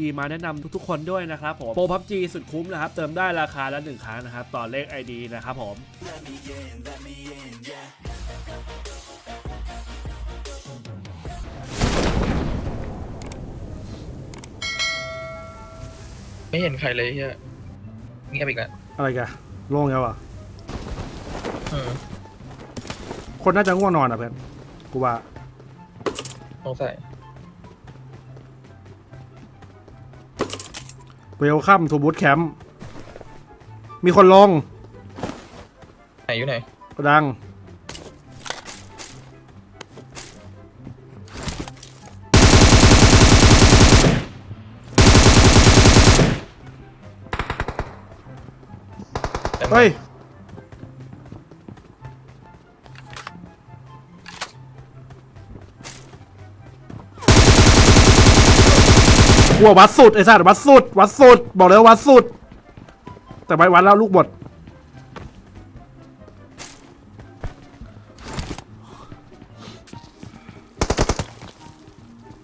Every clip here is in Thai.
ดีๆ มาแนะนำทุกๆคนด้วยนะครับผมโปร PUBG สุดคุ้มนะครับ เติมได้ราคาละ1ครั้งนะครับ ต่อเลข ID นะครับผมไม่เห็นใครเลยเฮียเงียบอีกแล้วอะไรกันโล่งแล้วอะอืมคนน่าจะง่วงนอนอะเพื่อนกูว่าสงสัย เวลคัมทูบูตแคมป์มีคนลงไหนอยู่ไหนกระดังแต่เฮ้ย กลัววัดสุดไอ้สัตว์วัดสุดวัดสุด บอกเลยว่าวัดสุด แต่ไปวัดแล้วลูกบด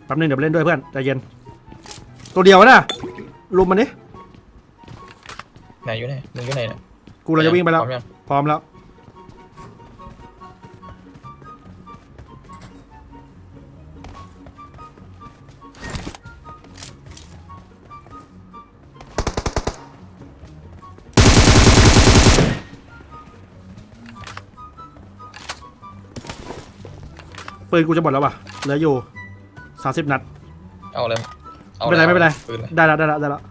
แป๊บนึงเดี๋ยวไปเล่นด้วยเพื่อนใจเย็น ตัวเดียวนะลุมมันนี่ไหนอยู่ไหนมึงอยู่ไหนเนี่ยกูเราจะวิ่งไปแล้ว พร้อมยังพร้อมแล้ว ปืนกูจะหมดแล้วว่ะเหลืออยู่สามสิบนัด เอาเลยอาไม่เป็นไรไม่เป็นไรปืนเลยได้แล้วได้แล้วได้แล้ว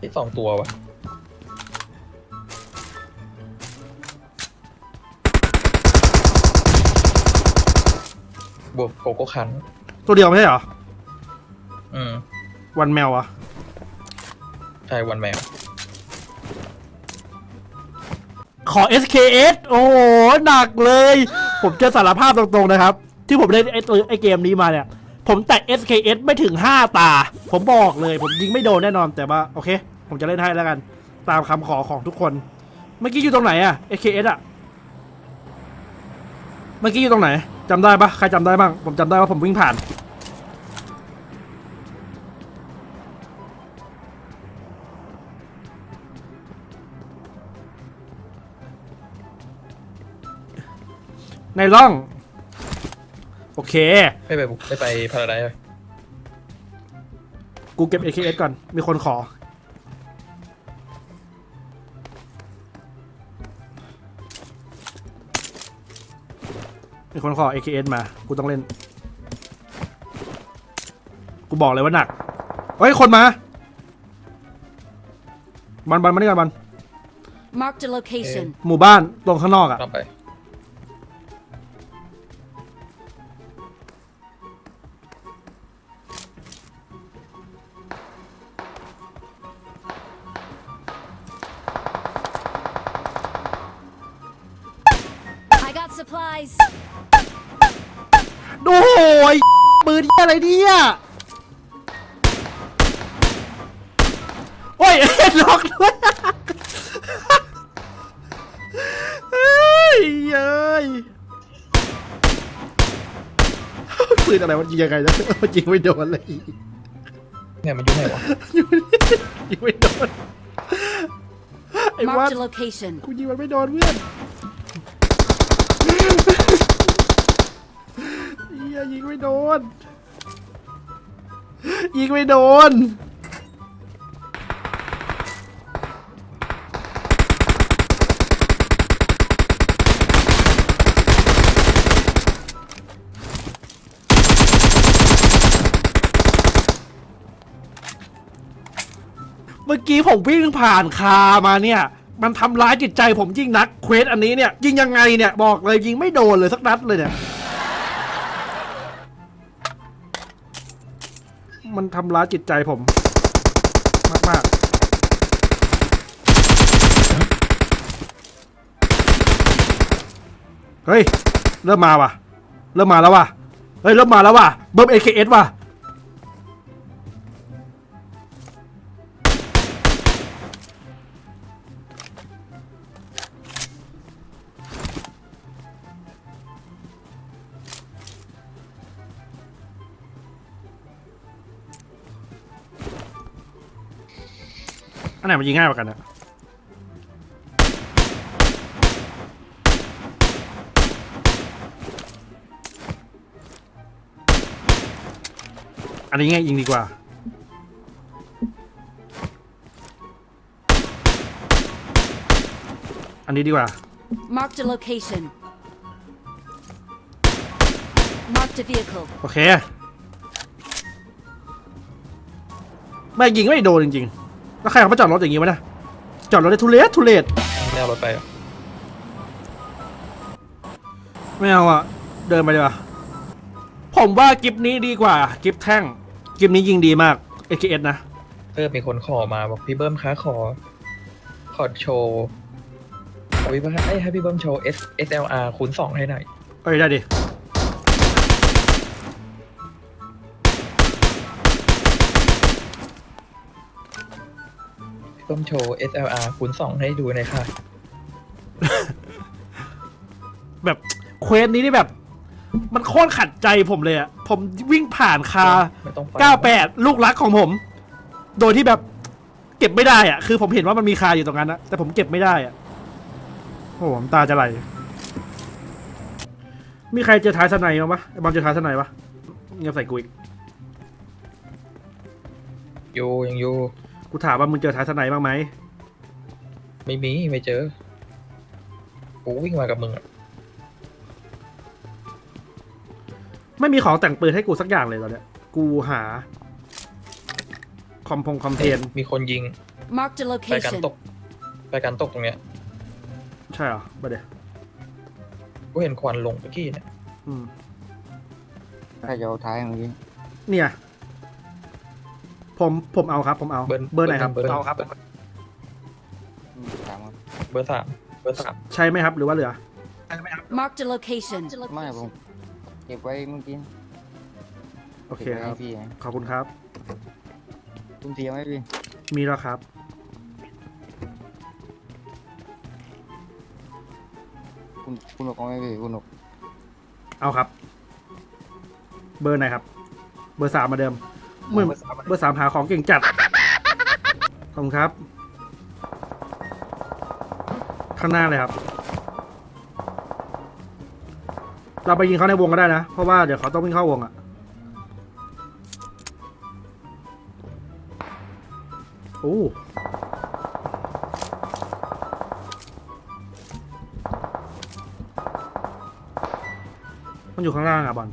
ที่สองตัววะบวกโกโก้คัน ตัวเดียวไม่ใช่เหรอ อืม วันแมวอะ ใช่วันแมวขอ SKS โอ้โหหนักเลย ผมจะสารภาพตรงๆนะครับ ที่ผมเล่นไอ้ตัวไอ้เกมนี้มาเนี่ย ผมแตะ SKS ไม่ถึง 5 ตา ผมบอกเลย ผมยิงไม่โดนแน่นอนแต่ว่าโอเค ผมจะเล่นให้แล้วกัน ตามคำขอของทุกคน เมื่อกี้อยู่ตรงไหนอะ SKS อะเมื่อกี้อยู่ตรงไหนจำได้ปะใครจำได้บ้าง ผมจำได้ว่าผมวิ่งผ่าน ในร่อง โอเค ไม่ไปบุกไม่ไปพาราไดซ์เลยกูเก็บ AKS ก่อน มีคนขอ มีคนขอ AKS มา กูต้องเล่น กูบอกเลยว่าหนัก เฮ้ย คนมา บันบันมานี่กันบัน Marked a location. หมู่บ้านตรงข้างนอกอะรับไป supplies. ดูโหยปืนเหี้ยอะไรเนี่ยโอ้ย ล็อกด้วยเฮ้ยเย้ยปืนอะไรมันยิงยังไงนะมันยิงไม่โดนเลยเนี่ยมันอยู่ไหนวะยิงไม่โดนไอ้วัด Marked a location. กูยิงมันไม่โดนเพื่อนเฮี ยิงไม่โดน ยิงไม่โดน เมื่อกี้ผมวิ่งผ่านคามาเนี่ย มันทำร้ายจิตใจผมยิ่งนัก เควสอันนี้เนี่ย ยิงยังไงเนี่ย บอกเลยยิงไม่โดนเลยสักนัดเลยเนี่ย มันทำร้ายจิตใจผม มากมากเฮ้ย เริ่มมาว่ะ เริ่มมาแล้วว่ะ เฮ้ย เริ่มมาแล้วว่ะ เบิ้ม AKS ว่ะ อันไหนมันยิงง่ายกว่ากันอะอันนี้ง่ายยิงดีกว่า อันนี้ดีกว่า Marked a location. Marked a vehicle. โอเคไม่ยิงไม่โดนจริงๆ แล้วใครเขามาจอดรถอย่างงี้วะเนะจอดรถได้ทุเรศทุเรศไม่เอารถไปเหรอไม่เอาอะเดินไปดีกว่าผมว่ากิฟนี้ดีกว่ากิฟแท่งกิฟนี้ยิงดีมาก AKS นะเออมีคนขอมาบอกพี่เบิ้มค้าขอ ขอโชว์ขอพี่เบิ้มเอ้ยให้พี่เบิ้มโชว์ S SLR คูณสองให้หน่อยเอ้ยได้ดิ พี่เบิ้มโชว์ SLR คูณสองให้ดูหน่อยค่ะ แบบเควสนี้นี่แบบ มันโคตรขัดใจผมเลยอะผมวิ่งผ่านคาไม่ต้องไป98 ลูกรักของผม โดยที่แบบเก็บไม่ได้อะคือผมเห็นว่ามันมีคาอยู่ตรงนั้นนะแต่ผมเก็บไม่ได้อะโอ้โหน้ำตาจะไหล มีใครเจอท้ายสไนมั้างปะไอ้บอลเจอท้ายสไนปะเงียบใส่กูอีก อยู่ยังอยู่ กูถามว่ามึงเจอท้ายสไนบ้างไหมไม่มีไม่เจอ กูวิ่งมากับมึงอะไม่มีของแต่งปืนให้กูสักอย่างเลยตอนเนี้ยกูหา คอมพงคอมเพนมีคนยิง Marked a ไปการ location. ตก ไปการตกตรงเนี้ย ใช่เหรอประเดี๋ยวกูเห็นควันลงเมื่อกี้เนี่ย อืมถ้าจะเอาท้ายเมื่อกี้เนี่ย ผมผมเอาครับผมเอา เบิร์นเบอร์ไหนครับเบิร์นเอาครับอืมถามว่าเบอร์สามเบอร์สามใช่ไหมครับ หรือว่าเหลือ Marked a location. ไม่ผมเก็บไว้เมื่อกี้โอเคก็บไว้ครัให้บพี่ไงขอบคุณครับ คุณเตรียมไว้พี่มีแล้วครับ คุณคุณหนกเอาไว้พี่คุณหนกเอาครับ เบอร์ไหนครับ เบอร์สามมาเดิม เหมือนเบอร์สามเบอร์สามหาของเก่งจัด ขอบคุณครับ ข้างหน้าเลยครับ เราไปยิงเขาในวงก็ได้นะ เพราะว่าเดี๋ยวเขาต้องวิ่งเข้าวงอะโอ้มันอยู่ข้างล่างอะบอล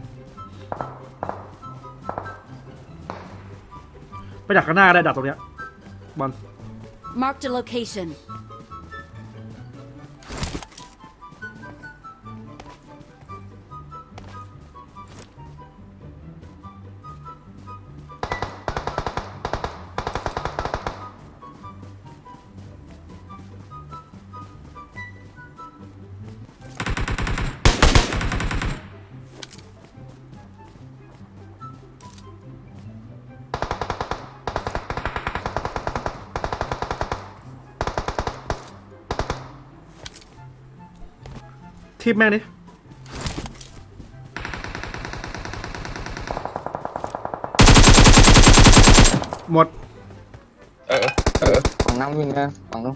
ไปดักข้างหน้าได้ดักตรงเนี้ยบอล Marked a location. ทีบแม่งดิหมด เออ เออ ฝั่งน้ำวิ่งนะฝั่งนู้น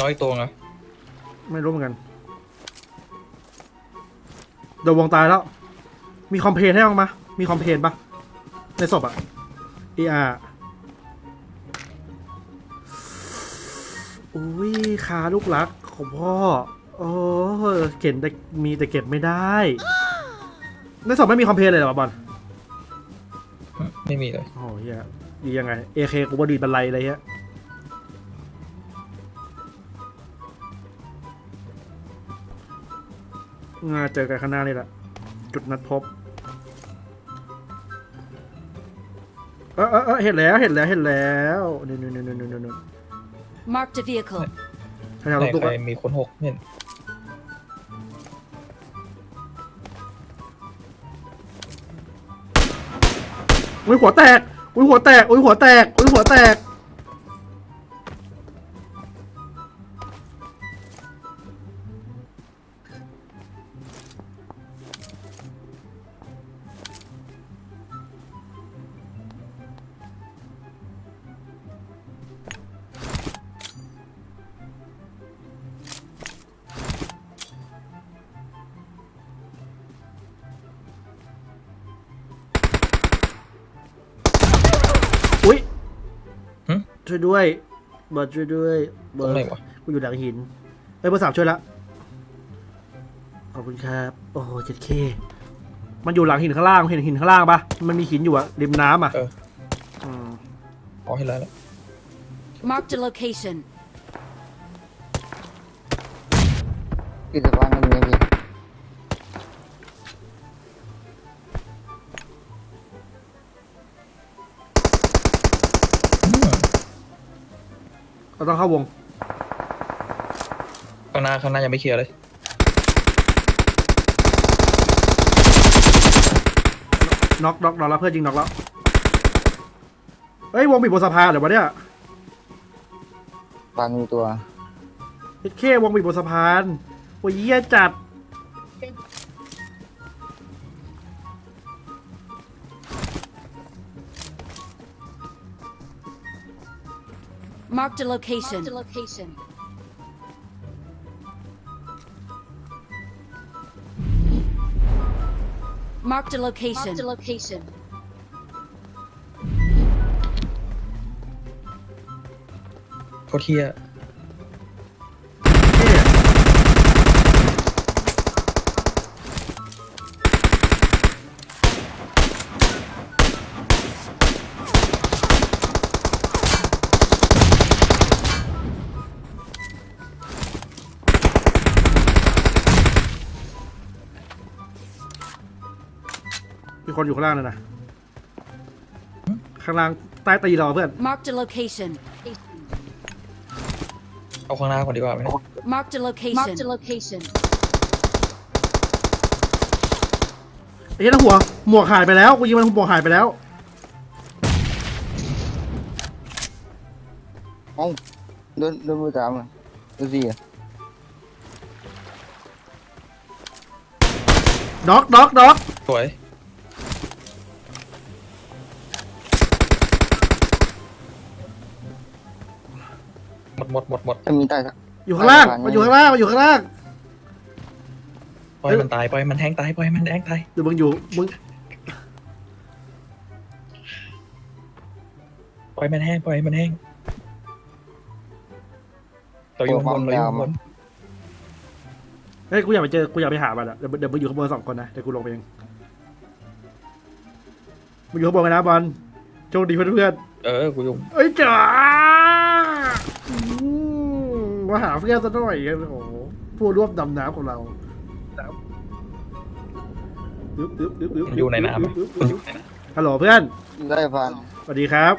น้อยตัวไงไม่รู้เหมือนกันโดนวงตายแล้ว มีคอมเพลนให้บ้างมะมีคอมเพลนปะในศพอะเออาอุ้ยคาลูกรักของพ่อ โอ้เก็บแต่มีแต่เก็บไม่ได้ ในศพไม่มีคอมเพลนเลยเหรอวะบอลไม่มีเลย โอ้โหเฮียดียังไงเอเคกูว่าดีบันไลอะไรเงี้ย งาเจอกันข้างหน้านี่แหละ จุดนัดพบ เออเออเออเห็นแล้วเห็นแล้วเห็นแล้วนี่นี่นี่นี่นี่นี่ Marked a vehicle. แถวไหรนถตู้ใครก็มีคนหกเนี่ยอุ้ยหัวแตกอุ้ยหัวแตกอุ้ยหัวแตกอุ้ยหัวแตก ช่วยด้วยเบิร์ดช่วยด้วยตเบิรงร์ไหนดวะ กูอยู่หลังหินเอ้ยเบอร์สามช่วยละขอบคุณครับ โอ้โหเจ็ดเคมันอยู่หลังหินข้างล่างเห็นหินข้างล่างปะมันมีหินอยู่อะริมน้ำอะเออ มอ๋อเห็นแล้วแล้ว Marked a location. ที่สะพานนั่นเองพี่ เราต้องเข้าวง ข้างหน้าข้างหน้ายังไม่เคลียร์เลย น็อกน็อกน็อกแล้วเพื่อนยิงน็อกแล้ว เฮ้ย วงบีบบนสะพานเหรอวะเนี่ยปานมีตัวเจ็ดเควงบีบบนสะพานโอ้ยเยี่ยจัด Marked a location. Marked a location. Marked a location. Marked a location. โค คนอยู่ข้างล่างเลยนะ ข้างล่างใต้ตีเราเพื่อน Marked a location. เอาข้างหน้าก่อนดีกว่าไหม Marked a location. Marked a location. ไอ้เหี้ยนะหัว หมวกหายไปแล้ว กูยิงมันหมวกหายไปแล้ว เอ้าโดนโดนมือสามอะดูสิอะด็อกด็อกด็อกสวย ดหมดหมดหมดถ้ามีใต้สัก อยู่ข้างล่างไปไปมันอยู่ข้างล่าง มันอยู่ข้างล่าง ปล่อยมันตายปล่อยมันแห้งตายปล่อยมันแห้งตายเดี๋ยวมึงอยู่ มึงปล่อยมันแห้งปล่อยมันแห้งเราอยู่ข้างบนเราอยู่ข้างบนเฮ้ย กูอยากไปเจอ กูอยากไปหามันอะเดี๋ยวเดี๋ยวมึงอยู่ข้างบนสองคนนะ เดี๋ยวกูลงไปเอง มึงอยู่ข้างบนกันนะบอล โชคดีเพื่อนเออ กูอยู่ๆเอ้ยจ๋าอื มมาหาเพื่อนซะหน่อยโอ้โหผู้ร่วมดำน้ำของเราอึ๊บอึ๊บอึ๊บอึ๊บมันอยู่ในน้ำไหมอึ๊บอึ๊บอึ๊บฮัลโหลเพื่อนได้พานสวัสดีครับ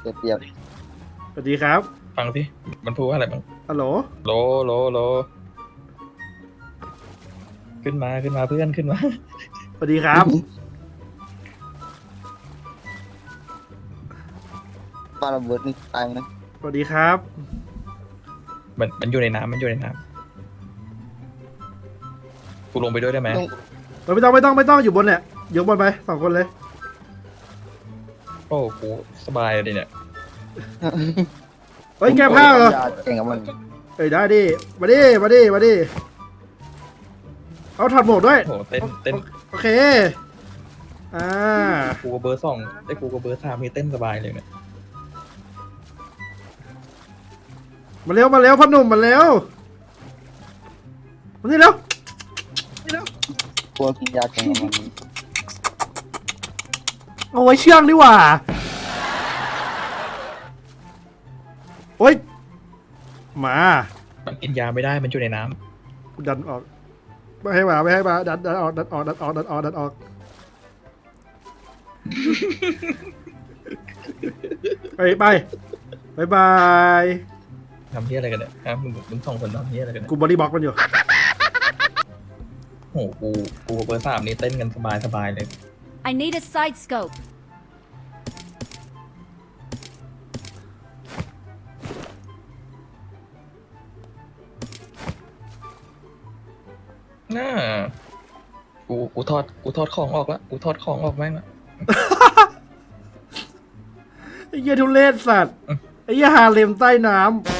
เปรียบเปรียบสวัสดีครับฟังสิมันพูดว่าอะไรบ้างฮัลโหลโลโลโล ขึ้นมาขึ้นมาเพื่อนขึ้นมาสวัสดีครับปาระเบิดนี่ตายไหมสวัสดีครับ มันมันอยู่ในน้ำมันอยู่ในน้ำกูลงไปด้วยได้ไหมต้องไม่ต้องไม่ต้องไม่ต้องอยู่บนเนี่ยอยู่บนไปสองคนเลยโอ้กูสบายเลยเนี่ยเฮ้ยแก้ผ้าเหรอเก่งกับมันเอ้ยได้ดิมาดิมาดิมาดิเอาถอดหมวกด้วยโหเต้นเต้นโอเคอ่ากูกับเบอร์สองไอ้กูกับเบอร์สามมีเต้นสบายเลยเนี่ย มาเร็วมาเร็วพ่อหนุ่มมาเร็วมานี่เร็วกลัวกินยาแข่งกับมันเอาไว้เชื่องดีกว่าโอ๊ยมามันกินยาไม่ได้มันอยู่ในน้ดันออกไม่ให้มาไม่ให้มาดันดันออกดันออกดันออกดันออกดันออกไปไปบายบายำ ทำเที่ยอะไรกันเนี่ยฮะมึงมึงสองคนทำเที่ยอะไรกันเนี่ยกูบริบล็อกมันอยู่โหกูกูกับเบอร์สามนี่เต้นกันสบายสบายเลย I need a side scope. น่ากูกูทอดกูทอดของออกละกูทอดของออกแม่งละไอ้เหี้ยทุเรศสัตว์ไอ้เหี้ยฮาเลมใต้น้ำ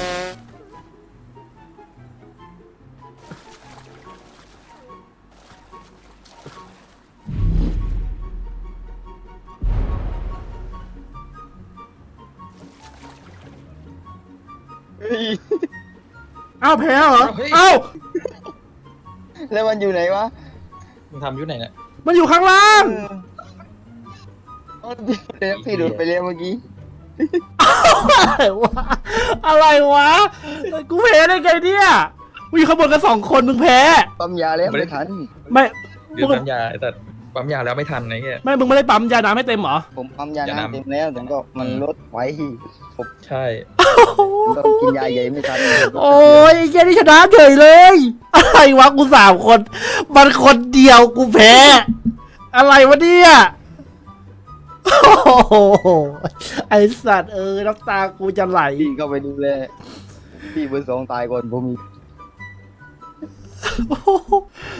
าวแพ้เหรออ้าวแล้วมันอยู่ไหนวะมึงทำอยุ่ไหนเนี่ยมันอยู่ข้างล่าง เออเดี๋ยวพี่ดูดไปเรียเมื่อกี้ อะไรวะ อะไรวะ กูแพ้ได้ไงเนี่ยมึงอยู่ข้างบนกันสองคนมึงแพ้ ปั๊มยาแล้วไม่ทัน ไม่ดื่มน้ำยาไอ้สัตว์ ปั๊มยาแล้วไม่ทันไอ้เงี้ย ไม่ มึงไม่ได้ปั๊มยาน้ำให้เต็มเหรอ ผมปั๊มยาอย่าน้ำน้ำเต็มแล้วแต่ก็มันลดไว้ผมใช่ก็กินยาใหญ่ไม่ทันโอ้ยไอ้เหี้ยนี่ชนะเฉยเลย อะไรวะกูสามคน มันคนเดียวกูแพ้ อะไรวะเนี่ยโอ้โหไอสัตว์เออน้ำตากูจะไหล พี่เข้าไปดูแลพี่เบอร์สองตายก่อนผมอีกโอ้โห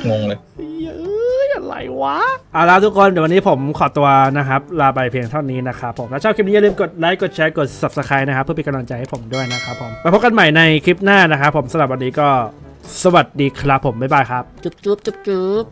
งงเลยเอ้ยอะไรวะเอาล่ะทุกคนเดี๋ยววันนี้ผมขอตัวนะครับ ลาไปเพียงเท่านี้นะครับผมถ้าชอบคลิปนี้อย่าลืมกดไลค์กดแชร์กด subscribe นะครับ เพื่อเป็นกำลังใจให้ผมด้วยนะครับผมไปพบกันใหม่ในคลิปหน้านะครับผมสำหรับวันนี้ก็สวัสดีครับผมบ๊ายบายครับ จุ๊บจุ๊บจุ๊บจุ๊บ